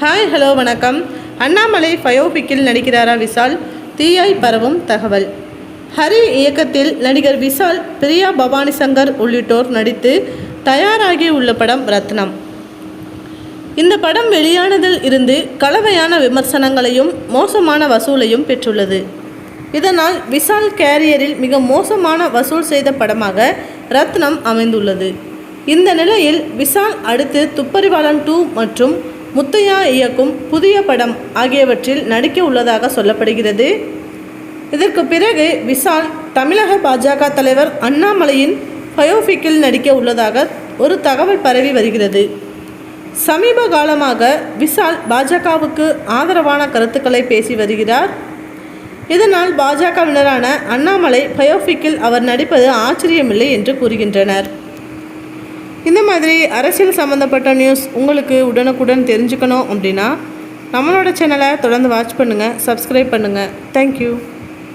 Hi hello வணக்கம். அண்ணாமலை பயோபிக்கில் நடிக்கிறாரா விசால் தீயாய் பரவும் தகவல். ஹரி இயக்கத்தில் நடிகர் விசால் பிரியா பவானி சங்கர் உள்ளிட்டோர் நடித்து தயாராகி உள்ள படம் ரத்னம். இந்த படம் வெளியானதில் இருந்து கலவையான விமர்சனங்களையும் மோசமான வசூலையும் பெற்றுள்ளது. இதனால் விசால் கேரியரில் மிக மோசமான வசூல் செய்த படமாக ரத்னம் அமைந்துள்ளது. இந்த நிலையில் விசால் அடுத்து துப்பறிவாளன் டூ மற்றும் முத்தையா இயக்கும் புதிய படம் ஆகியவற்றில் நடிக்க உள்ளதாக சொல்லப்படுகிறது. இதற்கு பிறகு விசால் தமிழக பாஜக தலைவர் அண்ணாமலையின் பயோபிக்கில் நடிக்க உள்ளதாக ஒரு தகவல் பரவி வருகிறது. சமீப காலமாக விசால் பாஜகவுக்கு ஆதரவான கருத்துக்களை பேசி வருகிறார். இதனால் பாஜகவினரான அண்ணாமலை பயோபிக்கில் அவர் நடிப்பது ஆச்சரியமில்லை என்று கூறுகின்றனர். இந்த மாதிரி அரசியல் சம்மந்தப்பட்ட நியூஸ் உங்களுக்கு உடனுக்குடன் தெரிஞ்சுக்கணும் அப்படின்னா நம்மளோட சேனலை தொடர்ந்து வாட்ச் பண்ணுங்கள் சப்ஸ்கிரைப் பண்ணுங்கள் தேங்க்யூ